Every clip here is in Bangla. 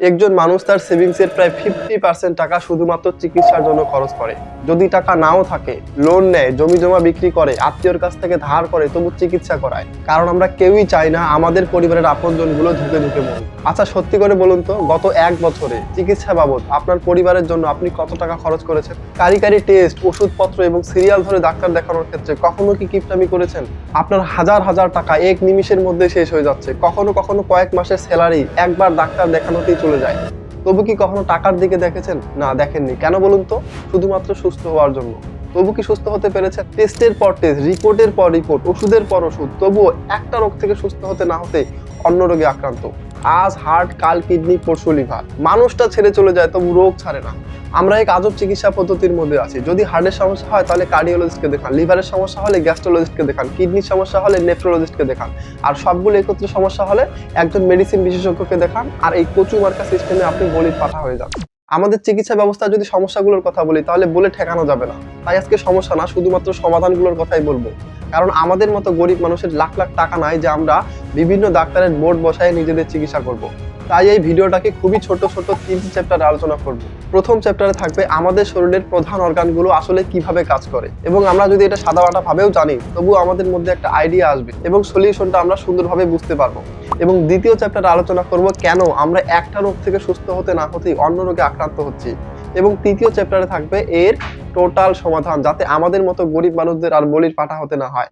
একজন মানুষ তার সেভিংসের প্রায় ফিফটি পার্সেন্ট টাকা শুধুমাত্র চিকিৎসার জন্য খরচ করে। যদি টাকা নাও থাকে লোন নেয় জমি জমা বিক্রি করে, আত্মীয়র কাছ থেকে ধার করে, তবু চিকিৎসা করায়। কারণ আমরা কেউই চাই না আমাদের পরিবারের আপনজনগুলো ধুকে ধুকে মরুক। আচ্ছা সত্যি করে বলুন তো, গত এক বছরে চিকিৎসা বাবদ আপনার পরিবারের জন্য আপনি কত টাকা খরচ করেছেন? কারি কারি টেস্ট, ওষুধপত্র এবং সিরিয়াল ধরে ডাক্তার দেখানোর ক্ষেত্রে কখনো কি কিপটামি করেছেন? আপনার হাজার হাজার টাকা এক নিমিষের মধ্যে শেষ হয়ে যাচ্ছে। কখনো কখনো কয়েক মাসের স্যালারি একবার ডাক্তার দেখানোতেই চলে যায়। তবু কি কখনো টাকার দিকে দেখেছেন? না, দেখেননি। কেন বলুন তো? শুধুমাত্র সুস্থ হওয়ার জন্য। তবু কি সুস্থ হতে পেরেছে টেস্টের পর টেস্ট, রিপোর্টের পর রিপোর্ট, ওষুধের পর ওষুধ। তবুও একটা রোগ থেকে সুস্থ হতে না হতে অন্য রোগে আক্রান্ত। আজ হার্ট, কাল কিডনি, পরশু লিভার। মানুষটা ছেড়ে চলে যায়, তবু রোগ ছাড়ে না। আমরা এক আজব চিকিৎসা পদ্ধতির মধ্যে আছি। যদি হার্টের সমস্যা হয়, তাহলে কার্ডিওলজিস্টকে দেখান। লিভারের সমস্যা হলে গ্যাস্ট্রোলজিস্টকে দেখান। কিডনির সমস্যা হলে নেফ্রোলজিস্টকে দেখান। আর সবগুলো একত্রে সমস্যা হলে একজন মেডিসিন বিশেষজ্ঞকে দেখান। আর এই কচু মার্কা সিস্টেমে আপনি বলির পাঠা হয়ে যান। আমাদের চিকিৎসা ব্যবস্থা যদি সমস্যাগুলোর কথা বলি, তাহলে বলে ঠেকানো যাবে না। তাই আজকে সমস্যা না, শুধুমাত্র সমাধানগুলোর কথাই বলব। কারণ আমাদের মতো গরিব মানুষের লাখ লাখ টাকা নাই যে আমরা বিভিন্ন ডাক্তারের বোর্ড বসায় নিজেদের চিকিৎসা করব। তাই এই ভিডিওটাকে খুবই ছোট ছোট তিনটি চ্যাপ্টারে আলোচনা করব। প্রথম চ্যাপ্টারে থাকবে আমাদের শরীরের প্রধান অর্গানগুলো আসলে কীভাবে কাজ করে এবং আমরা যদি এটা সাদামাটা ভাবেও জানি, তবুও আমাদের মধ্যে একটা আইডিয়া আসবে এবং সলিউশনটা আমরা সুন্দরভাবে বুঝতে পারব। এবং দ্বিতীয় চ্যাপ্টারে আলোচনা করব কেন আমরা একটা রোগ থেকে সুস্থ হতে না হতেই অন্য রোগে আক্রান্ত হচ্ছি। এবং তৃতীয় চ্যাপ্টারে থাকবে এর টোটাল সমাধান, যাতে আমাদের মতো গরিব মানুষদের আর বলির পাঠা হতে না হয়।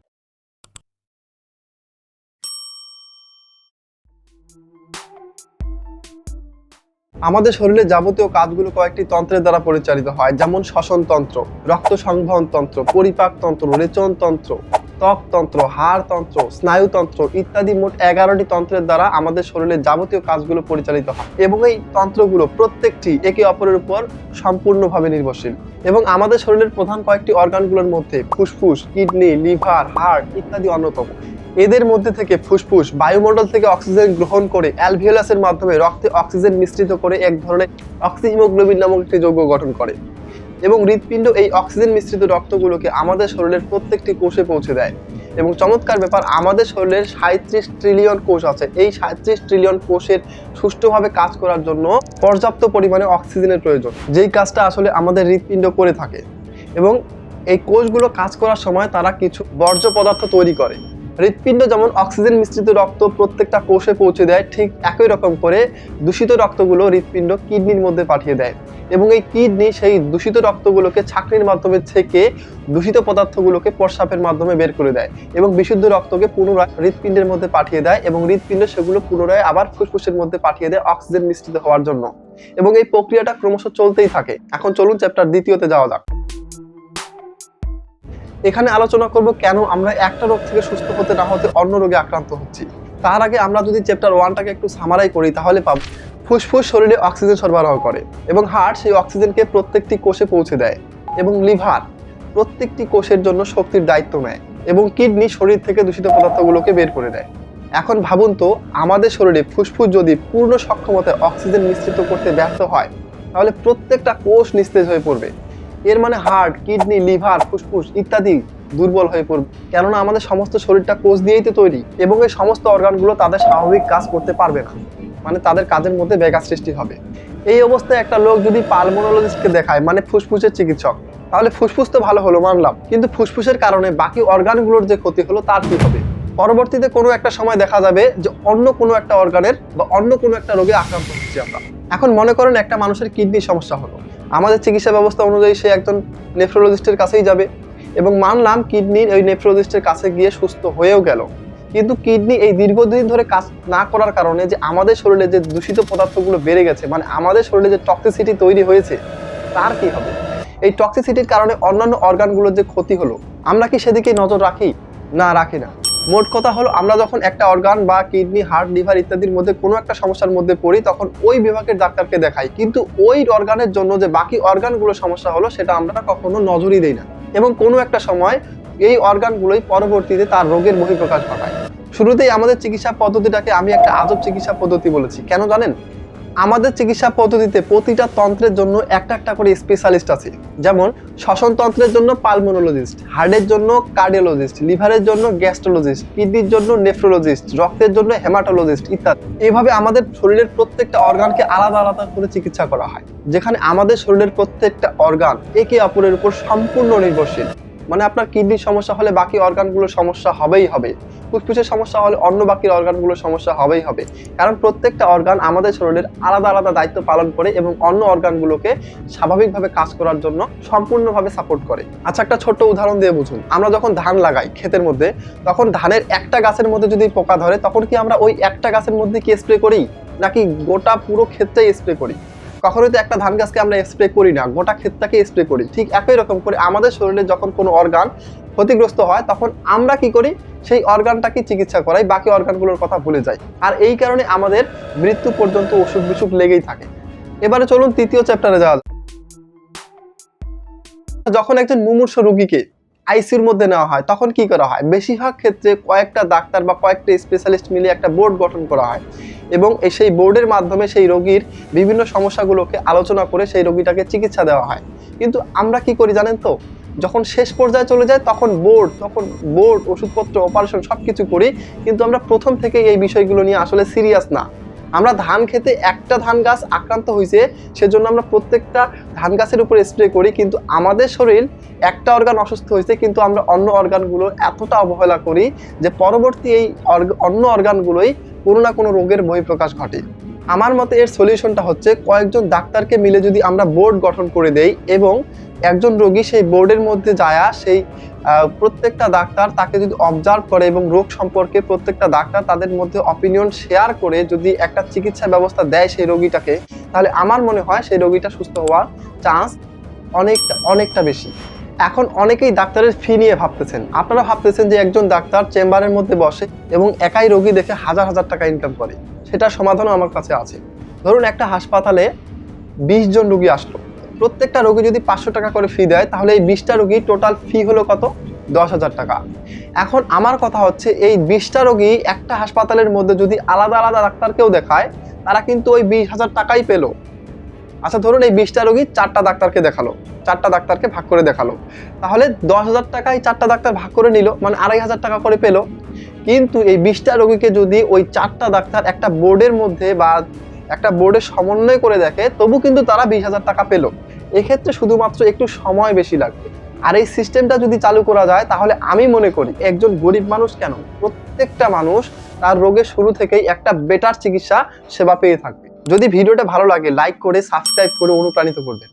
আমাদের শরীরে যাবতীয় কাজগুলো কয়েকটি তন্ত্রের দ্বারা পরিচালিত হয়, যেমন শ্বসন তন্ত্র রক্ত সংবহন তন্ত্র, পরিপাক তন্ত্র রেচন তন্ত্র ত্বক তন্ত্র হাড় তন্ত্র স্নায়ুতন্ত্র ইত্যাদি মোট এগারোটি তন্ত্রের দ্বারা আমাদের শরীরের যাবতীয় কাজগুলো পরিচালিত হয় এবং এই তন্ত্রগুলো প্রত্যেকটি একে অপরের উপর সম্পূর্ণভাবে নির্ভরশীল এবং আমাদের শরীরের প্রধান কয়েকটি অর্গানগুলোর মধ্যে ফুসফুস, কিডনি, লিভার হার্ট ইত্যাদি অন্যতম। এদের মধ্যে থেকে ফুসফুস বায়ুমণ্ডল থেকে অক্সিজেন গ্রহণ করে অ্যালভিওলাসের মাধ্যমে রক্তে অক্সিজেন মিশ্রিত করে এক ধরনের অক্সিহিমোগ্লোবিন নামক একটি যৌগ গঠন করে। এবং হৃৎপিণ্ড এই অক্সিজেন মিশ্রিত রক্তগুলোকে আমাদের শরীরের প্রত্যেকটি কোষে পৌঁছে দেয়। এবং চমৎকার ব্যাপার, আমাদের শরীরের সাঁত্রিশ ট্রিলিয়ন কোষ আছে। এই সাঁত্রিশ ট্রিলিয়ন কোষের সুষ্ঠুভাবে কাজ করার জন্য পর্যাপ্ত পরিমাণে অক্সিজেনের প্রয়োজন। যেই কাজটা আসলে আমাদের হৃৎপিণ্ড করে থাকে। এবং এই কোষগুলো কাজ করার সময় তারা কিছু বর্জ্য পদার্থ তৈরি করে। হৃৎপিণ্ড যেমন অক্সিজেন মিশ্রিত রক্ত প্রত্যেকটা কোষে পৌঁছে দেয়, ঠিক একই রকম করে দূষিত রক্তগুলো হৃৎপিণ্ড কিডনির মধ্যে পাঠিয়ে দেয় এবং এই কিডনি সেই দূষিত রক্তগুলোকে ছাকনির মাধ্যমে থেকে দূষিত পদার্থগুলোকে প্রস্রাবের মাধ্যমে বের করে দেয় এবং বিশুদ্ধ রক্তকে পুনরায় হৃৎপিণ্ডের মধ্যে পাঠিয়ে দেয় এবং হৃৎপিণ্ড সেগুলো পুনরায় আবার ফুসফুসের মধ্যে পাঠিয়ে দেয় অক্সিজেন মিশ্রিত হওয়ার জন্য এবং এই প্রক্রিয়াটা ক্রমশ চলতেই থাকে। এখন চলুন চ্যাপ্টার দ্বিতীয়তে যাওয়া যাক। এখানে আলোচনা করব কেন আমরা একটা রোগ থেকে সুস্থ হতে না হতে অন্য রোগে আক্রান্ত হচ্ছি। তার আগে আমরা যদি চ্যাপ্টার ওয়ানটাকে একটু সামারাই করি, তাহলে পাব। ফুসফুস শরীরে অক্সিজেন সরবরাহ করে এবং হার্ট সেই অক্সিজেনকে প্রত্যেকটি কোষে পৌঁছে দেয় এবং লিভার প্রত্যেকটি কোষের জন্য শক্তির দায়িত্ব নেয় এবং কিডনি শরীর থেকে দূষিত পদার্থগুলোকে বের করে দেয়। এখন ভাবুন তো, আমাদের শরীরে ফুসফুস যদি পূর্ণ সক্ষমতায় অক্সিজেন মিশ্রিত করতে ব্যর্থ হয়, তাহলে প্রত্যেকটা কোষ নিস্তেজ হয়ে পড়বে। এর মানে হার্ট কিডনি লিভার ফুসফুস ইত্যাদি দুর্বল হয়ে পড়বে। কেননা আমাদের সমস্ত শরীরটা কোষ দিয়েই তো তৈরি এবং এই সমস্ত অর্গানগুলো তাদের স্বাভাবিক কাজ করতে পারবে না। মানে তাদের কাজের মধ্যে ব্যাঘাত সৃষ্টি হবে। এই অবস্থায় একটা লোক যদি পালমোনোলজিস্টকে দেখায় মানে ফুসফুসের চিকিৎসক, তাহলে ফুসফুস তো ভালো হলো, মানলাম। কিন্তু ফুসফুসের কারণে বাকি অর্গানগুলোর যে ক্ষতি হলো, তার কি হবে? পরবর্তীতে কোনো একটা সময় দেখা যাবে যে অন্য কোনো একটা অর্গানের বা অন্য কোনো একটা রোগে আক্রান্ত হচ্ছি আমরা। এখন মনে করেন একটা মানুষের কিডনির সমস্যা হলো। আমাদের চিকিৎসা ব্যবস্থা অনুযায়ী সে একজন নেফ্রোলজিস্টের কাছেই যাবে এবং মানলাম কিডনির ওই নেফ্রোলজিস্টের কাছে গিয়ে সুস্থ হয়েও গেল। কিন্তু কিডনি এই দীর্ঘদিন ধরে কাজ না করার কারণে যে আমাদের শরীরে যে দূষিত পদার্থগুলো বেড়ে গেছে মানে আমাদের শরীরে যে টক্সিসিটি তৈরি হয়েছে, তার কি হবে? এই টক্সিসিটির কারণে অন্যান্য অর্গানগুলোর যে ক্ষতি হলো, আমরা কি সেদিকে নজর রাখি? না রাখি না। মোট কথা হলো, আমরা যখন একটা অর্গান বা কিডনি হার্ট লিভার ইত্যাদির মধ্যে কোনো একটা সমস্যার মধ্যে পড়ি, তখন ওই বিভাগের ডাক্তারকে দেখাই। কিন্তু ওই অর্গানের জন্য যে বাকি অর্গানগুলো সমস্যা হলো, সেটা আমরা কখনো নজরই দেই না। এবং কোনো একটা সময় এই অর্গানগুলোই পরবর্তীতে তার রোগের বহিঃপ্রকাশ ঘটায়। শুরুতেই আমাদের চিকিৎসা পদ্ধতিটাকে আমি একটা আজব চিকিৎসা পদ্ধতি বলেছি। কেন জানেন? আমাদের চিকিৎসা পদ্ধতিতে প্রতিটা তন্ত্রের জন্য একটা একটা করে স্পেশালিস্ট আছে। যেমন শ্বসন তন্ত্রের জন্য পালমোনোলজিস্ট হার্টের জন্য কার্ডিওলজিস্ট লিভারের জন্য গ্যাস্ট্রোলজিস্ট কিডনির জন্য নেফ্রোলজিস্ট রক্তের জন্য হেমাটোলজিস্ট ইত্যাদি। এভাবে আমাদের শরীরের প্রত্যেকটা অর্গানকে আলাদা আলাদা করে চিকিৎসা করা হয়। যেখানে আমাদের শরীরের প্রত্যেকটা অর্গান একে অপরের উপর সম্পূর্ণ নির্ভরশীল। মানে আপনার কিডনির সমস্যা হলে বাকি অর্গানগুলোর সমস্যা হবেই হবে। ফুসফুসের সমস্যা হলে অন্য বাকি অর্গানগুলোর সমস্যা হবেই হবে। কারণ প্রত্যেকটা অর্গান আমাদের শরীরের আলাদা আলাদা দায়িত্ব পালন করে এবং অন্য অর্গানগুলোকে স্বাভাবিকভাবে কাজ করার জন্য সম্পূর্ণভাবে সাপোর্ট করে। আচ্ছা একটা ছোট্ট উদাহরণ দিয়ে বুঝুন। আমরা যখন ধান লাগাই ক্ষেতের মধ্যে, তখন ধানের একটা গাছের মধ্যে যদি পোকা ধরে, তখন কি আমরা ওই একটা গাছের মধ্যে কি স্প্রে করি? নাকি গোটা পুরো ক্ষেতটাই স্প্রে করি? কখনোই তো একটা ধান গাছকে আমরা স্প্রে করি না, গোটা ক্ষেতটাকে স্প্রে করি। ঠিক একই রকম করে আমাদের শরীরে যখন কোনো অর্গান ক্ষতিগ্রস্ত হয়, তখন আমরা কি করি? সেই অর্গানটাকে চিকিৎসা করাই, বাকি অর্গানগুলোর কথা ভুলে যাই। আর এই কারণে আমাদের মৃত্যু পর্যন্ত অসুখ বিসুখ লেগেই থাকে। এবারে চলুন তৃতীয় চ্যাপ্টারে যাওয়া। যখন একজন মুমূর্ষ রোগীকে আইসিউর মধ্যে নেওয়া হয়, তখন কি করা হয়? বেশিরভাগ ক্ষেত্রে কয়েকটা ডাক্তার বা কয়েকটা স্পেশালিস্ট মিলে একটা বোর্ড গঠন করা হয় এবং সেই বোর্ডের মাধ্যমে সেই রোগীর বিভিন্ন সমস্যাগুলোকে আলোচনা করে সেই রোগীটাকে চিকিৎসা দেওয়া হয়। কিন্তু আমরা কি করি জানেন তো? যখন শেষ পর্যায়ে চলে যায়, তখন বোর্ড তখন বোর্ড ওষুধপত্র অপারেশন সব কিছু করি, কিন্তু আমরা প্রথম থেকে এই বিষয়গুলো নিয়ে আসলে সিরিয়াস না। আমরা ধান খেতে একটা ধান গাছ আক্রান্ত হয়েছে, সেজন্য আমরা প্রত্যেকটা ধান গাছের উপর স্প্রে করি, কিন্তু আমাদের শরীর একটা অর্গান অসুস্থ হয়েছে, কিন্তু আমরা অন্য অর্গানগুলো এতটা অবহেলা করি যে পরবর্তী এই অন্য অর্গানগুলোই কোনো না কোনো রোগের বহিঃপ্রকাশ ঘটে। আমার মতে এর সলিউশনটা হচ্ছে কয়েকজন ডাক্তারকে মিলে যদি আমরা বোর্ড গঠন করে দেই এবং একজন রোগী সেই বোর্ডের মধ্যে যায় সেই প্রত্যেকটা ডাক্তার তাকে যদি অবজার্ভ করে এবং রোগ সম্পর্কে প্রত্যেকটা ডাক্তার তাদের মধ্যে অপিনিয়ন শেয়ার করে যদি একটা চিকিৎসা ব্যবস্থা দেয় সেই রোগীটাকে, তাহলে আমার মনে হয় সেই রোগীটা সুস্থ হওয়ার চান্স অনেকটা অনেকটা বেশি। এখন অনেকেই ডাক্তারের ফি নিয়ে ভাবতেছেন। আপনারা ভাবতেছেন যে একজন ডাক্তার চেম্বারের মধ্যে বসে এবং একাই রোগী দেখে হাজার হাজার টাকা ইনকাম করে। সেটার সমাধানও আমার কাছে আছে। ধরুন একটা হাসপাতালে বিশ জন রোগী আসলো। প্রত্যেকটা রোগী যদি পাঁচশো টাকা করে ফি দেয়, তাহলে এই বিশটা রোগী টোটাল ফি হলো কত? দশ হাজার টাকা। এখন আমার কথা হচ্ছে, এই বিশটা রোগী একটা হাসপাতালের মধ্যে যদি আলাদা আলাদা ডাক্তারকেও দেখায়, তারা কিন্তু ওই বিশ হাজার টাকাই পেল। আচ্ছা ধরুন এই বিশটা রোগী চারটা ডাক্তারকে দেখাল, চারটা ডাক্তারকে ভাগ করে দেখাল। তাহলে দশ হাজার টাকায় চারটা ডাক্তার ভাগ করে নিল মানে আড়াই হাজার টাকা করে পেল। কিন্তু এই বিশটা রোগীকে যদি ওই চারটা ডাক্তার একটা বোর্ডের মধ্যে বা একটা বোর্ডের সমন্বয় করে দেখে, তবু কিন্তু তারা বিশ হাজার টাকা পেল। এক্ষেত্রে শুধুমাত্র একটু সময় বেশি লাগবে। আর এই সিস্টেমটা যদি চালু করা যায়, তাহলে আমি মনে করি একজন গরিব মানুষ কেন? প্রত্যেকটা মানুষ তার রোগের শুরু থেকেই একটা বেটার চিকিৎসা সেবা পেয়ে থাকবে। যদি ভিডিওটা ভালো লাগে লাইক করে সাবস্ক্রাইব করে অনুপ্রাণিত করবেন।